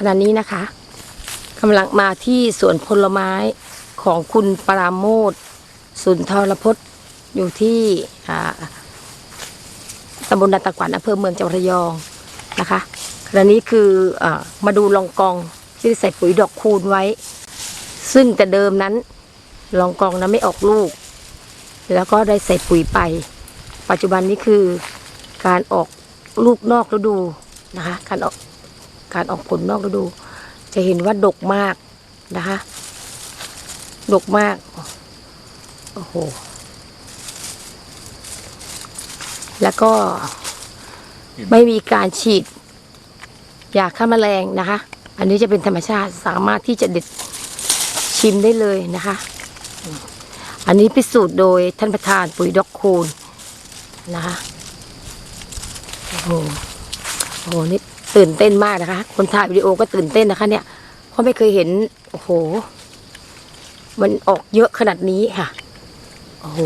ขณะนี้นะคะกำลังมาที่สวนผลไม้ของคุณปราโมทสุนทรพจน์อยู่ที่อ่าตำบลนาตะกวันอำเภอเมืองจังหวัดระยองนะคะขณะนี้คืออมาดูลองกองที่ใส่ปุ๋ยดอกคูณไว้ ซึ่งแต่เดิมนั้นลองกองนั้นไม่ออกลูก แล้วก็ได้ใส่ปุ๋ยไป ปัจจุบันนี้คือการออกลูกนอกฤดูนะคะ การออก การออกผลนอกฤดู จะเห็นว่าดกมากนะคะ ดกมาก โอ้โห แล้วก็ไม่มีการฉีดยาฆ่าแมลงนะคะ อันนี้จะเป็นธรรมชาติสามารถที่จะเด็ดชิมได้เลยนะคะ อันนี้พิสูจน์โดยท่านประธานปุ๋ยดอกคูณนะคะโอ้โหโอ้โหนี่ ตื่นเต้นมากนะคะ คนถ่ายวิดีโอก็ตื่นเต้นนะคะ เนี่ยเพราะไม่เคยเห็นโอ้โห มันออกเยอะขนาดนี้ค่ะโอ้โห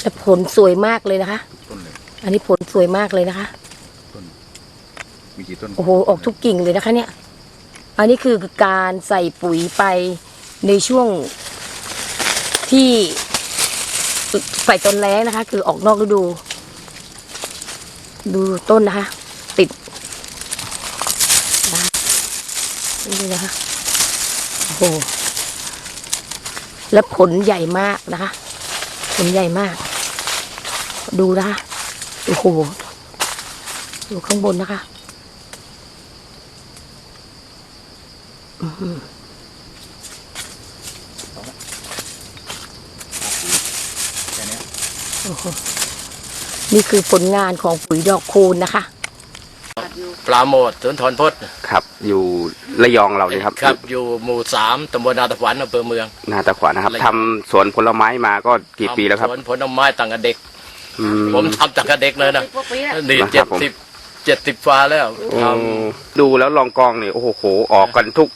แต่ผลสวยมากเลยนะคะ ต้นเลยอันนี้ผลสวยมากเลยนะคะมีกี่ต้นโอ้โห ออกทุกกิ่งเลยนะคะ เนี่ย อันนี้คือการใส่ปุ๋ยไปในช่วงที่ใส่ต้นแรงนะคะ คือออกนอกฤดู ดูต้นนะคะ ติดนะนี่นะคะโอ้โหและผลใหญ่มากนะคะ ผลใหญ่มาก ดูนะคะโอ้โหดูข้างบนนะคะแค่เนี้ยโอ้โห นี่คือผลงานของปุ๋ยดอกคูณนะคะปราโมทสุนทรพจน์ครับ อยู่ระยองเราเลยครับครับ อยู่หมู่สามตำบลนาตะขวัญอำเภอเมือง นาตะขวานะครับระยองทำสวนผลไม้มาก็กี่ปีแล้วครับสวนผลไม้ต่างกับเด็ก อืม ผมทำต่างกับเด็กเลยนะนี่นะคเจ็รัดบผม สิบเจ็ดสิบฟ้าแล้วโอ้ทดูแล้วลองกองเนี่ยโอ้โห ออกกันทุก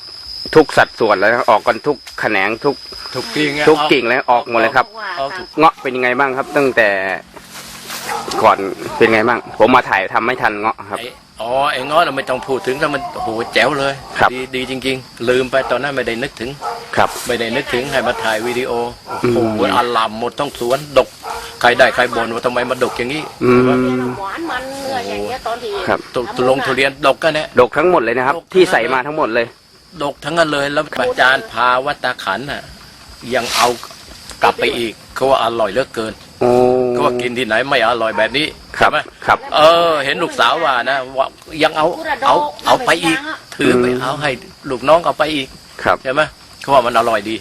ทุกสัดส่วนแล้วนะออกกันทุกแขนงทุกำทุกกิ่งอะทุกกิ่งแล้วออกหมดเลยครับเอาทุกเงาะเป็นยังไงบ้างครับ ตั้งแต่ ก่อนเป็นไงบ้าง ผมมาถ่ายทำไม่ทันเงาะครับ ไอ้อ๋อไอ้ง้อเราไม่ต้องพูดถึงแล้วมันโอ้โหแจ๋วเลยครับ ดีดีจริง ๆ ลืมไปตอนนั้นไม่ได้นึกถึง ครับ ไม่ได้นึกถึงให้มาถ่ายวิดีโอโอ้อืโหมอลามหมดต้องสวนดก ใครได้ใครบ่นว่าทำไมมาดกอย่างนี้อืมหวานมันเนื้ออย่างเงี้ยตอนที่ครับตุตุลงทุเรียนดกกันเนี่ย ดกทั้งหมดเลยนะครับดกที่ใส่มาทั้งหมดเลย ดกทั้งนั้นเลยแล้วอาจารย์พาวัตตาขันน่ะยังเอากลับไปอีกเขาว่าอร่อยเหลือเกิน โอ้ เขาว่ากินที่ไหนไม่อร่อยแบบนี้ครับใช่ไหมครับเออ เห็นลูกสาวว่านะว่ายังเอาเอาเอาไปอีก ถือไปอืมเอาให้ลูกน้องเอาไปอีกครับใช่ไหมเขาว่ามันอร่อยดี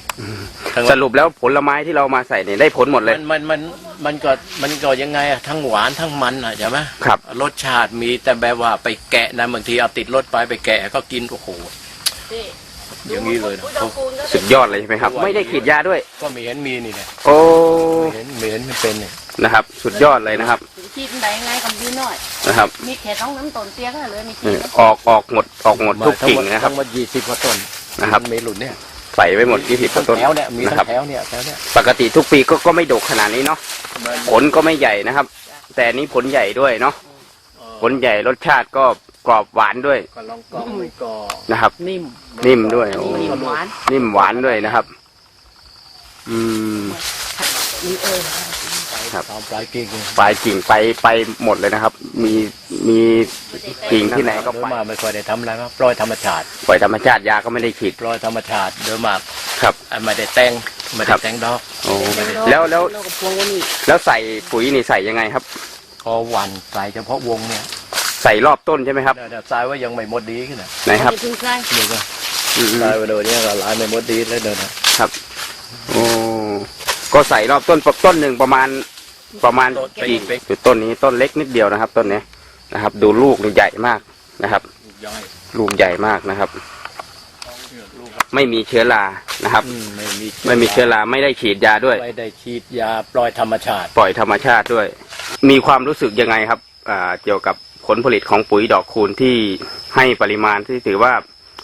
ทั้งสรุปแล้วผลไม้ที่เรามาใส่เนี่ยได้ผลหมดเลย มันมันมันมันก็มันก็ยังไงอะทั้งหวานทั้งมันอะใช่ไหมครับ รสชาติมีแต่แบบว่าไปแกะนะบางทีเอาติดรถไปไปแกะก็กินโอ้โห อย่างนี้เลยนะเขาสุดยอดเลยใช่ไหมครับ ไม่ได้ขีดยาด้วย ก็ไม่เห็นมีนี่เนี่ยโอ้ ไม่เห็นไม่เห็นไม่เป็นเนี่ย นะครับ สุดยอดเลยนะครับชีดได้ไงกับยืนหน่อยนะครับ มีแค่ต้องน้ำต้นเตี้ยก็เลยมีเอชีอดออกออกหมดออกหมดทุกกิ่งนะครับทั้งหมดยี่สิบกว่าต้นนะครับมีหลุดเนี่ยใส่ไว้หมดยี่สิบกว่าต้นแถวเนี่ยมีนะทั้ครับงแถวเนี่ยแถวเนี่ยปกติทุกปีก็ก็ไม่ดกขนาดนี้เนาะผลก็ไม่ใหญ่นะครับ แต่อันนี้ผลใหญ่ด้วยเนาะผลใหญ่รสชาติก็กรอบหวานด้วยก็ลองกองไม่ก็นะครับ นิ่มนิ่มด้วยอันโอ้นี้มีหวานนิ่มหวานด้วยนะครับ อืม มีเออครับ ตามปลายกิ่งปลายกิ่งไปไปหมดเลยนะครับ มีมีกิ่งที่ไหนก็โดยไปมากไม่ค่อยได้ทำอะไรครับปล่อยธรรมชาติปล่อยธรรมชาติยาก็ไม่ได้ฉีดปล่อยธรรมชาติโดยมากครับอะไม่ได้แต่งไม่ครัได้บ แต่งดอกโอ้แล้วแล้วเราก็พวงวันนี้แล้วใส่ปุ๋ยนี่ใส่ยังไงครับ พอหวันใส่เฉพาะวงเนี่ยใส่รอบต้นใช่ไหมครับเดี๋ยวๆทรายว่ายังไม่หมดดีขึ้นนะไหนครับถึงใกล้นี่ก็อืมทรายว่าโดยเนี่ยก็หลายไม่หมดดีแล้วเดินนะครับโอ้ ก็ใส่รอบต้นต้นหนึ่งประมาณประมาณกี่อยู่ต้นนี้ต้นเล็กนิดเดียวนะครับ ต้นนี้นะครับ ดูลูกนี่ใหญ่มากนะครับย่อยลูกใหญ่มากนะครับ ไม่มีเชื้อรานะครับอืมไม่มีไม่มีเชื้อราไม่ได้ฉีดยาด้วย ไม่ได้ฉีดยาปล่อยธรรมชาติ ปล่อยธรรมชาติด้วย มีความรู้สึกยังไงครับอ่าเกี่ยวกับผลผลิตของปุ๋ยดอกคูณที่ให้ปริมาณที่ถือว่า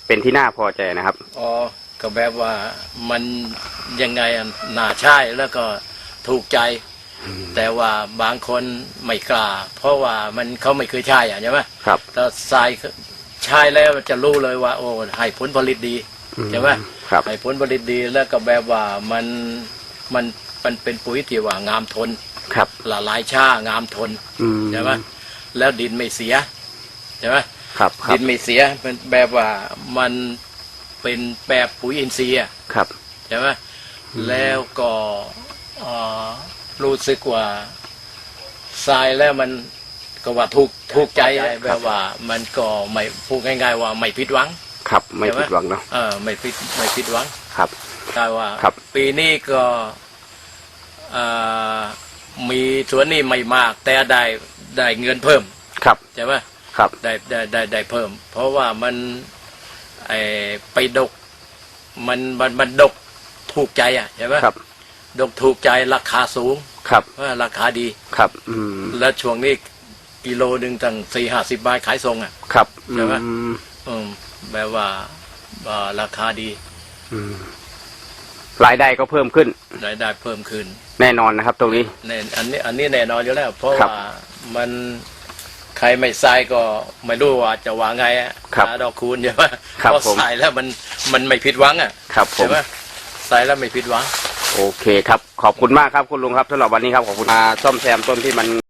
เป็นที่น่าพอใจนะครับ อ๋อ ก็แบบว่ามันยังไงอะน่าใช่แล้วก็ถูกใจ แต่ว่าบางคนไม่กล้า เพราะว่ามันเขาไม่เคยใช้อะใช่ไหมครับถ้าใส่ใช้แล้วจะรู้เลยว่า โอ้ให้ผลผลิตดีใช่ไหมครับ ให้ผลผลิตดีแล้วก็แบบว่ามันมันมันเป็นปุ๋ยที่ว่างามทนครับ ละลายช้างามทนอืมใช่ไหมแล้วดินไม่เสียใช่ไหมครับครัดิบนไม่เสียเป็นแบบว่ามัน เป็นแบบปุ๋ยอินทรีย์อะครับ ใช่ไหมแล้วก็เอ่อรู้สึกว่าทรายแล้วมันก็ว่าถูกถูกใจแบบว่า มันก็ไม่พูดง่ายๆว่าไม่ผิดหวัง ครับไม่ใช่ไหมผิดหวังเนาะเออไม่ผิดไม่ผิดหวังครับได้ว่า ครับ ปีนี้ก็เอ่อมีสวนนี่ไม่มาก แต่ได้ได้เงินเพิ่มครับใช่ไหมครับ ได้ได้ได้ได้เพิ่ม เพราะว่ามัน ไอไปดกมันมันมันดกถูกใจอะใช่ไหมครับ ดกถูกใจราคาสูงครับเพราะว่าราคาดีครับ อืมแล้วช่วงนี้กิโลหนึ่งตั้งสี่ห้าสิบบาทขายส่งอะครับใช่ไหมอืมอืมแบบว่าอ่าราคาดี อืมรายได้ก็เพิ่มขึ้น รายได้เพิ่มขึ้น แน่นอนนะครับ ตรงนี้แน่อันนี้ อันนี้แน่นอนอยู่แล้ว เพราะครับว่ามัน ใครไม่ใส่ก็ไม่รู้ว่าจะว่าไงอะครับหาดอกคูณใช่ไหมครับเพราะผมใส่แล้วมันมันไม่ผิดหวังอะครับผใช่ม ไหมใส่แล้วไม่ผิดหวัง โอเคครับ ขอบคุณมากครับคุณลุงครับสำหรับวันนี้ครับ ขอบคุณมาซ่อมแซมต้นที่มัน